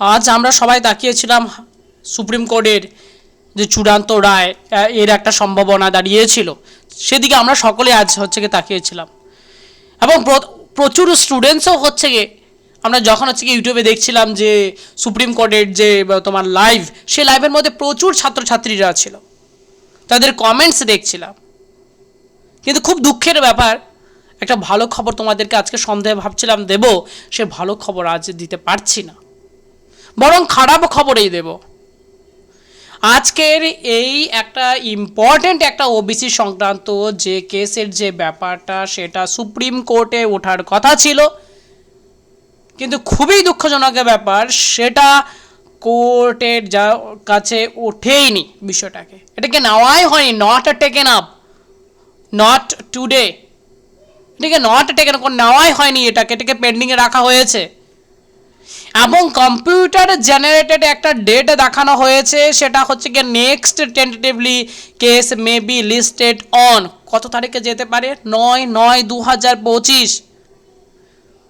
আজ আমরা সবাই তাকিয়েছিলাম সুপ্রিম কোর্টের যে চূড়ান্ত রায় এর একটা সম্ভাবনা দাঁড়িয়েছিল। সেদিকে আমরা সকলে আজ হচ্ছে গিয়ে তাকিয়েছিলাম। এবং প্রচুর স্টুডেন্টসও হচ্ছে গিয়ে আমরা যখন হচ্ছে গিয়ে ইউটিউবে দেখছিলাম যে সুপ্রিম কোর্টের যে তোমার লাইভ সেই লাইভের মধ্যে প্রচুর ছাত্রছাত্রীরা ছিল। তাদের কমেন্টস দেখছিলাম। কিন্তু খুব দুঃখের ব্যাপার, একটা ভালো খবর তোমাদেরকে আজকে সন্দেহে ভাবছিলাম দেব, সে ভালো খবর আজ দিতে পারছি না। বরং খারাপ খবরেই দেব। আজকের এই একটা ইম্পর্ট্যান্ট একটা ওবিসি সংক্রান্ত যে কেসের যে ব্যাপারটা, সেটা সুপ্রিম কোর্টে ওঠার কথা ছিল। কিন্তু খুবই দুঃখজনক ব্যাপার, সেটা কোর্টের যা কাছে ওঠেইনি বিষয়টাকে। এটাকে নেওয়াই হয়নি? Not taken up not today এটাকে নট টেকেন নেওয়াই হয়নি এটাকে। এটাকে পেন্ডিংয়ে রাখা হয়েছে। এবং কম্পিউটার জেনারেটেড একটা ডেট দেখানো হয়েছে, সেটা হচ্ছে গিয়ে next tentatively case may be listed on কত তারিখে যেতে পারে? নয় নয় দু হাজার পঁচিশ।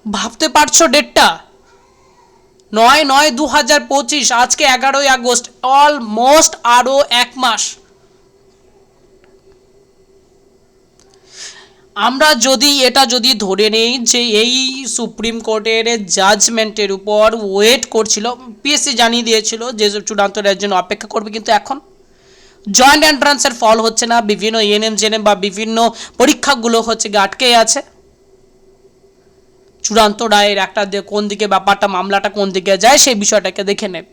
ভাবতে পারছ ডেটটা? নয় নয় দু হাজার পঁচিশ, আজকে এগারোই আগস্ট অলমোস্ট আরও এক মাস। আমরা যদি এটা যদি ধরে নেই যে এই সুপ্রিম কোর্টের জাজমেন্টের উপর ওয়েট করছিল পিএসসি জানিয়ে দিয়েছিল যে চূড়ান্ত রায়ের জন্য অপেক্ষা করবে কিন্তু এখন জয়েন্ট এন্ট্রান্সের ফল হচ্ছে না, বিভিন্ন এনএম জেনএম বা বিভিন্ন পরীক্ষাগুলো হচ্ছে আটকে আছে। চূড়ান্ত রায়ের একটা কোন দিকে ব্যাপারটা, মামলাটা কোন দিকে যায় সেই বিষয়টাকে দেখে নেবে।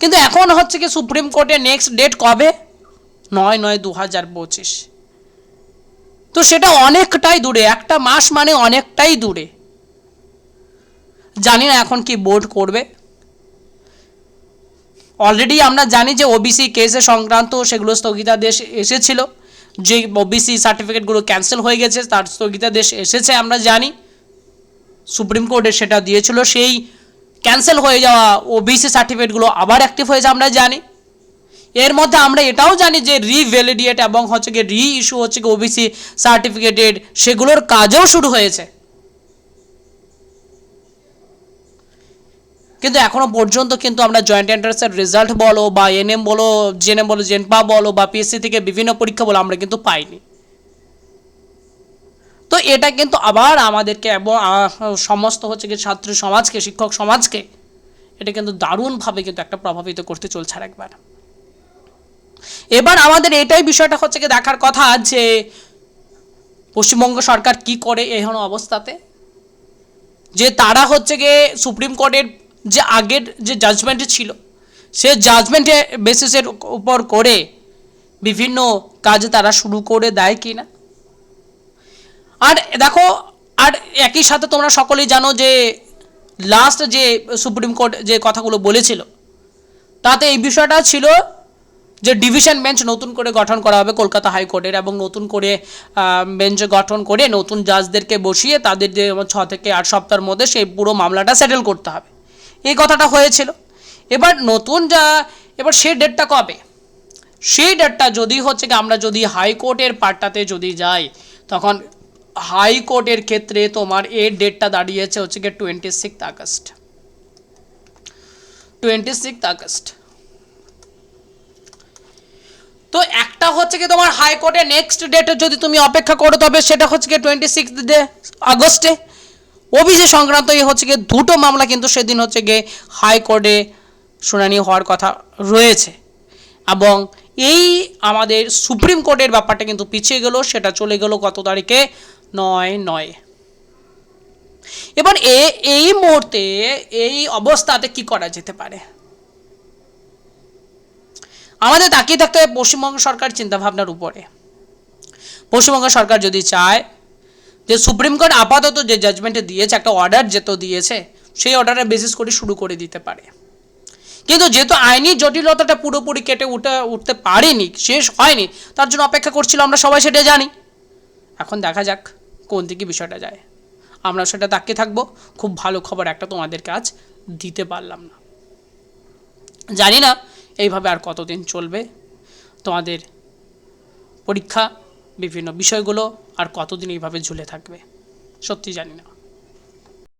কিন্তু এখন হচ্ছে কি সুপ্রিম কোর্টের নেক্সট ডেট কবে? নয় নয় দু হাজার পঁচিশ। তো সেটা অনেকটাই দূরে, একটা মাস মানে অনেকটাই দূরে। জানি না এখন কি বোর্ড করবে। অলরেডি আমরা জানি যে ওবিসি কেসে সংক্রান্ত সেগুলো স্থগিতাদেশ এসেছিল। যে ওবিসি সার্টিফিকেটগুলো ক্যান্সেল হয়ে গেছে, তার স্থগিতাদেশ এসেছে আমরা জানি। সুপ্রিম কোর্টে সেটা দিয়েছিল, সেই ক্যান্সেল হয়ে যাওয়া ওবিসি সার্টিফিকেটগুলো আবার অ্যাক্টিভ হয়েছে আমরা জানি। এর মধ্যে আমরা এটাও জানি যে রিভ্যালিডিয়েট এবং হচ্ছে গিয়ে রি ইস্যু হচ্ছে গিয়ে ওবিসি সার্টিফিকেটের সেগুলোর কাজও শুরু হয়েছে। কিন্তু এখনও পর্যন্ত কিন্তু আমরা জয়েন্ট এন্ট্রান্সের রেজাল্ট বলো বা এনএম বলো জেনএম বলো জেনপা বলো বা পিএসসি থেকে বিভিন্ন পরীক্ষা বলো আমরা কিন্তু পাইনি। তো এটা কিন্তু আবার আমাদেরকে এবং সমস্ত হচ্ছে কি ছাত্র সমাজকে, শিক্ষক সমাজকে এটা কিন্তু দারুণভাবে কিন্তু একটা প্রভাবিত করতে চলছে আর একবার এবার আমাদের এটাই বিষয়টা হচ্ছে কি দেখার কথা যে পশ্চিমবঙ্গ সরকার কি করে এখন অবস্থাতে? যে তারা হচ্ছে গিয়ে সুপ্রিম কোর্টের যে আগের যে জাজমেন্ট ছিল, সে জাজমেন্টে বেসিসের উপর করে বিভিন্ন কাজ তারা শুরু করে দেয় কি না আর দেখো, আর একই সাথে তোমরা সকলেই জানো যে লাস্ট যে সুপ্রিম কোর্ট যে কথাগুলো বলেছিল, তাতে এই বিষয়টা ছিল যে ডিভিশন বেঞ্চ নতুন করে গঠন করা হবে কলকাতা হাইকোর্টের এবং নতুন করে বেঞ্চ গঠন করে নতুন জাজদেরকে বসিয়ে তাদের যে ছ থেকে আট সপ্তাহের মধ্যে সেই পুরো মামলাটা সেটেল করতে হবে। এই কথাটা হয়েছিল। এবার নতুন যা, এবার সেই ডেটটা কবে? সেই ডেটটা যদি হচ্ছে কি আমরা যদি হাইকোর্টের পার্টটাতে যদি যাই, তখন হাইকোর্টের ক্ষেত্রে তোমার এর ডেটটা দাঁড়িয়েছে হচ্ছে গিয়ে twenty six August. Twenty six August. তো একটা হচ্ছে কি তোমার হাইকোর্টে নেক্সট ডেটে যদি তুমি অপেক্ষা করো, তবে সেটা হচ্ছে কি টোয়েন্টি সিক্স ডে আগস্টে। ওবিসি সংক্রান্ত এই হচ্ছে গিয়ে দুটো মামলা কিন্তু সেদিন হচ্ছে গিয়ে হাইকোর্টে শুনানি হওয়ার কথা রয়েছে। এবং এই আমাদের সুপ্রিম কোর্টের ব্যাপারটা কিন্তু পিছিয়ে গেল, সেটা চলে গেল কত তারিখে? নয় নয়। এবার এ, এই মুহূর্তে এই অবস্থাতে কি করা যেতে পারে? আমাদের তাকিয়ে থাকতে হবে পশ্চিমবঙ্গ সরকার চিন্তাভাবনার উপরে। পশ্চিমবঙ্গ সরকার যদি চায় যে সুপ্রিম কোর্ট আপাতত যে জাজমেন্টে দিয়েছে, একটা অর্ডার যেত দিয়েছে, সেই অর্ডারের বেসিস করে শুরু করে দিতে পারে। কিন্তু যেহেতু আইনি জটিলতাটা পুরোপুরি কেটে উঠে, উঠতে পারেনি, শেষ হয়নি, তার জন্য অপেক্ষা করছিল, আমরা সবাই সেটা জানি। এখন দেখা যাক কোন দিকে বিষয়টা যায়। আমরা সেটা তাকিয়ে থাকব, খুব ভালো খবর একটা তোমাদেরকে আজ দিতে পারলাম না। জানি না এইভাবে আর কতদিন চলবে? তোমাদের পরীক্ষা, বিভিন্ন বিষয়গুলো আর কতদিন এইভাবে ঝুলে থাকবে? সত্যি জানি না।